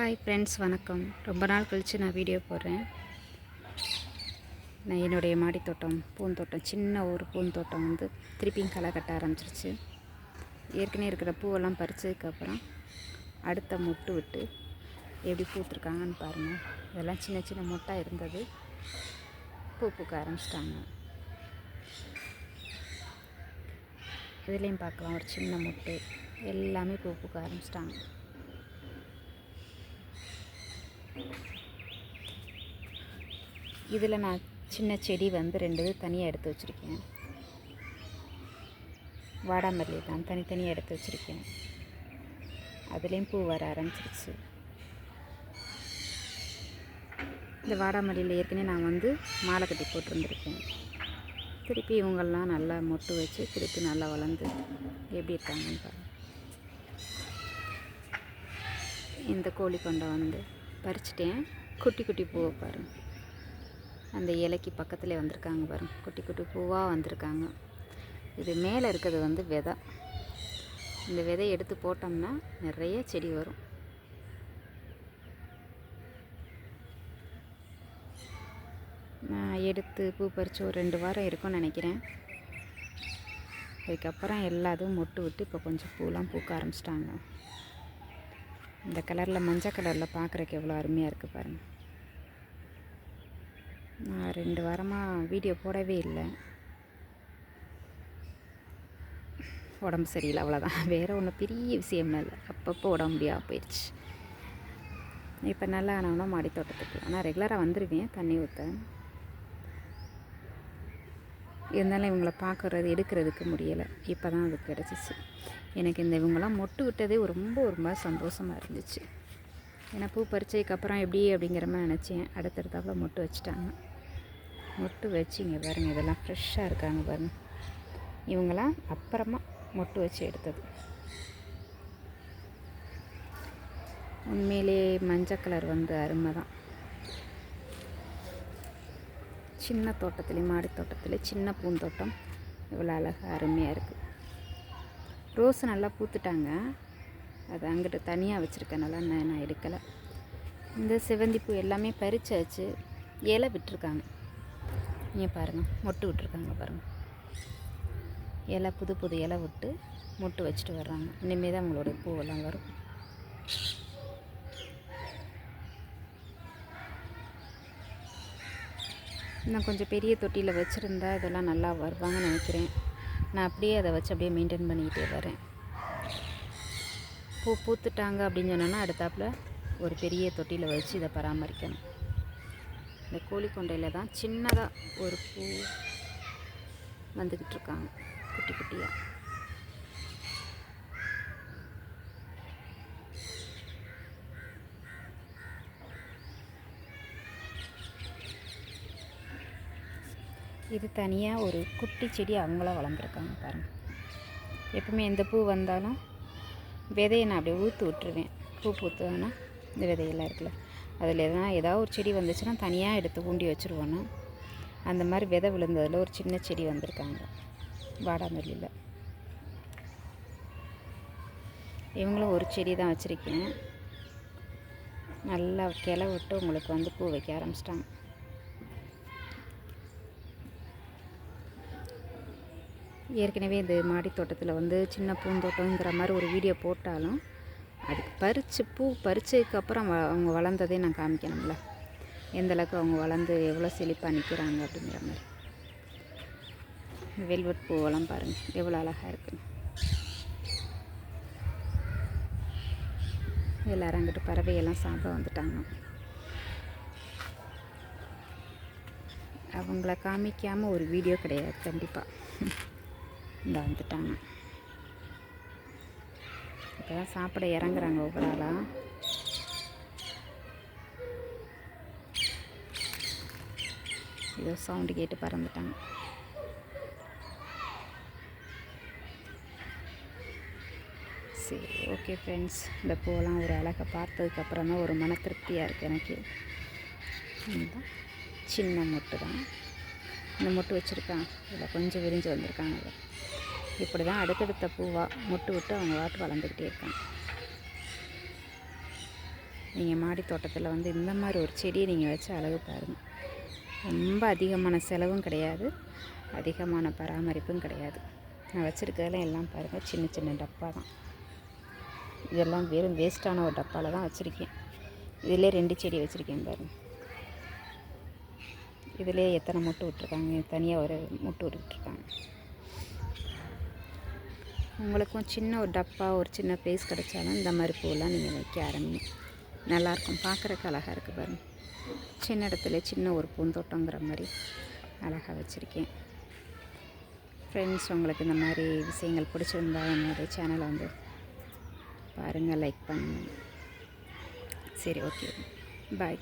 Hi friends வணக்கம். ரொம்ப நாள் கழித்து நான் வீடியோ போடுறேன். நான் என்னுடைய மாடித்தோட்டம் பூந்தோட்டம் சின்ன ஒரு பூந்தோட்டம் வந்து திருப்பியும் களை கட்ட ஆரம்பிச்சிருச்சு. ஏற்கனவே இருக்கிற பூவெல்லாம் பறிச்சதுக்கப்புறம் அடுத்த மொட்டு விட்டு எப்படி பூத்துருக்காங்கன்னு பாருங்கள் இதெல்லாம் சின்ன சின்ன மொட்டாக இருந்தது. பூ பூக்க ஆரம்பிச்சிட்டாங்க. இதுலேயும் பார்க்கலாம் ஒரு சின்ன மொட்டு. எல்லாமே பூ பூக்க ஆரம்பிச்சிட்டாங்க. இதில் நான் சின்ன செடி வந்து ரெண்டு தனியாக எடுத்து வச்சுருக்கேன். வாடாமல்லி தான் தனித்தனியாக எடுத்து வச்சுருக்கேன். அதுலேயும் பூ வர ஆரம்பிச்சிருச்சு. இந்த வாடாமல்லியில் ஏற்கனவே நான் வந்து மாலை கட்டி போட்டிருந்துருக்கேன். திருப்பி இவங்கெல்லாம் நல்லா மொட்டு வச்சு திருப்பி நல்லா வளர்ந்து எப்படி இருக்காங்கன்னு பாருங்கள் இந்த கோழி கொண்டை வந்து பறிச்சிட்டேன். குட்டி குட்டி பூவை பாருங்கள் அந்த இலைக்கு பக்கத்தில் வந்திருக்காங்க பாருங்க. குட்டி குட்டி பூவாக வந்திருக்காங்க. இது மேலே இருக்கிறது வந்து விதை. இந்த விதையை எடுத்து போட்டோம்னா நிறைய செடி வரும். நான் எடுத்து பூ பறித்து ஒரு ரெண்டு வாரம் இருக்கும்னு நினைக்கிறேன். அதுக்கப்புறம் எல்லாத்தும் மொட்டு விட்டு இப்போ கொஞ்சம் பூலாம் பூக்க ஆரம்பிச்சிட்டாங்க. இந்த கலரில் மஞ்சள் கலரில் பார்க்குறக்கு எவ்வளோ அருமையாக இருக்குது பாருங்கள் நான் ரெண்டு வாரமாக வீடியோ போடவே இல்லை. உடம்பு சரியில்லை அவ்வளோதான் வேறு ஒன்றும் பெரிய விஷயம் இல்லை. அப்பப்போ உடம்பு முடியாமல் போயிடுச்சு இப்போ நல்லா ஆனவனா மாடி தோட்டத்துக்கு ஆனால் ரெகுலராக வந்துடுவேன் தண்ணி ஊற்ற இருந்தாலும் இவங்கள பார்க்குறது எடுக்கிறதுக்கு முடியலை. இப்போ தான் அது கிடச்சிச்சு. எனக்கு இந்த இவங்களாம் மொட்டு விட்டதே ரொம்ப ரொம்ப சந்தோஷமாக இருந்துச்சு. ஏன்னா பூ பறிச்சதுக்கு அப்புறம் எப்படி அப்படிங்கிற மாதிரி நினச்சேன். அடுத்தடுத்தாப்புல மொட்டு வச்சுட்டாங்க. மொட்டு வச்சு இங்கே பாருங்கள் இதெல்லாம் ஃப்ரெஷ்ஷாக இருக்காங்க பாருங்கள் இவங்களாம் அப்புறமா மொட்டு வச்சு எடுத்தது. உண்மையிலே மஞ்சள் கலர் வந்து அருமை தான். சின்ன தோட்டத்துலேயும் மாடி தோட்டத்தில் சின்ன பூந்தோட்டம். இவ்வளோ அழகாக அருமையாக இருக்குது ரோஸ் நல்லா பூத்துட்டாங்க. அது அங்கிட்டு தனியாக வச்சுருக்கனால நான் நான் எடுக்கலை. இந்த செவந்தி பூ எல்லாமே பறிச்சாச்சு. இலை விட்டுருக்காங்க. நீங்கள் பாருங்கள் மொட்டு விட்டுருக்காங்க பாருங்கள் இலை புது புது இலை விட்டு மொட்டு வச்சுட்டு வர்றாங்க. இனிமேல் தான் அவங்களோட பூவெல்லாம் வரும். நான் கொஞ்சம் பெரிய தொட்டியில் வச்சுருந்தா இதெல்லாம் நல்லா வருவாங்கன்னு நினைக்கிறேன். நான் அப்படியே அதை வச்சு அப்படியே மெயின்டைன் பண்ணிக்கிட்டே வரேன். பூ பூத்துட்டாங்க அப்படின்னு சொன்னோன்னா அடுத்தாப்புல ஒரு பெரிய தொட்டியில் வச்சு இதை பராமரிக்கணும். இந்த கோழி கொண்டையில் தான் சின்னதாக ஒரு பூ வந்துக்கிட்டு இருக்காங்க. குட்டி குட்டியாக இது தனியாக ஒரு குட்டி செடி அவங்களா வளர்ந்துருக்காங்க பாருங்கள் எப்பவுமே எந்த பூ வந்தாலும் விதையை நான் அப்படியே ஊற்று விட்டுருவேன். பூ பூத்துனா இந்த விதையெல்லாம் இருக்குல்ல. அதில் எதனா ஏதாவது ஒரு செடி வந்துச்சுன்னா தனியாக எடுத்து ஊண்டி வச்சுருவோன்னா அந்த மாதிரி விதை விழுந்ததில் ஒரு சின்ன செடி வந்திருக்காங்க. வாடாமல்லியில். இவங்களும் ஒரு செடி தான் வச்சுருக்கேன். நல்லா கிளை விட்டு உங்களுக்கு வந்து பூ வைக்க ஆரம்பிச்சிட்டாங்க. ஏற்கனவே இந்த மாடி தோட்டத்தில் வந்து சின்ன பூந்தோட்டங்கிற மாதிரி ஒரு வீடியோ போட்டாலும் அதுக்கு பறித்து பூ பறிச்சதுக்கப்புறம் வ அவங்க வளர்ந்ததே நான் காமிக்கணும்ல. எந்த அளவுக்கு அவங்க வளர்ந்து எவ்வளோ செழிப்பாக நிற்கிறாங்க அப்படிங்கிற மாதிரி. வெல்வெட் பூவெல்லாம் பாருங்கள் எவ்வளோ அழகாக இருக்குன்னு எல்லோரும் அங்கிட்டு பறவையெல்லாம் சாப்பிட வந்துட்டாங்க. அவங்கள காமிக்காமல் ஒரு வீடியோ கிடையாது கண்டிப்பாக இந்த வந்துட்டாங்க. இப்போ தான் சாப்பிட இறங்குறாங்க ஒவ்வொரு ஆளாக ஏதோ சவுண்டு கேட்டு பறந்துட்டாங்க. சரி ஓகே ஃப்ரெண்ட்ஸ் இந்த பூவெல்லாம் ஒரு அழகை பார்த்ததுக்கப்புறம் தான் ஒரு மன திருப்தியாக இருக்குது எனக்கு. இதுதான் சின்ன மொட்டு தான் இந்த மொட்டு வச்சுருக்கான். இதில் கொஞ்சம் விரிஞ்சு வந்திருக்காங்க இப்படி தான் அடுத்தடுத்த பூவாக மொட்டு விட்டு அவங்க வாட்டு வளர்ந்துக்கிட்டே இருக்காங்க. நீங்கள் மாடி தோட்டத்தில் வந்து இந்த மாதிரி ஒரு செடியை நீங்கள் வச்சு அழகு பாருங்கள் ரொம்ப அதிகமான செலவும் கிடையாது. அதிகமான பராமரிப்பும் கிடையாது. நான் வச்சுருக்கதெல்லாம் எல்லாம் பாருங்கள் சின்ன சின்ன டப்பா தான். இதெல்லாம் வெறும் வேஸ்ட்டான ஒரு டப்பாவில் தான் வச்சுருக்கேன். இதிலே ரெண்டு செடி வச்சுருக்கேன் பாருங்கள் இதிலே எத்தனை முட்டு விட்ருக்காங்க தனியாக ஒரு முட்டு விட்டுருக்காங்க. உங்களுக்கும் சின்ன ஒரு டப்பா ஒரு சின்ன ப்ளேஸ் கிடைச்சாலும் இந்த மாதிரி பூவெல்லாம் நீங்கள் வைக்க ஆரம்பிங்க. நல்லாயிருக்கும். பார்க்குறக்கு அழகாக இருக்குது பாருங்கள் சின்ன இடத்துல சின்ன ஒரு பூந்தோட்டங்கிற மாதிரி அழகாக வச்சுருக்கேன். ஃப்ரெண்ட்ஸ் உங்களுக்கு இந்த மாதிரி விஷயங்கள் பிடிச்சிருந்தா என்னுடைய சேனலை வந்து பாருங்கள் லைக் பண்ணுங்கள் சரி ஓகே பாய்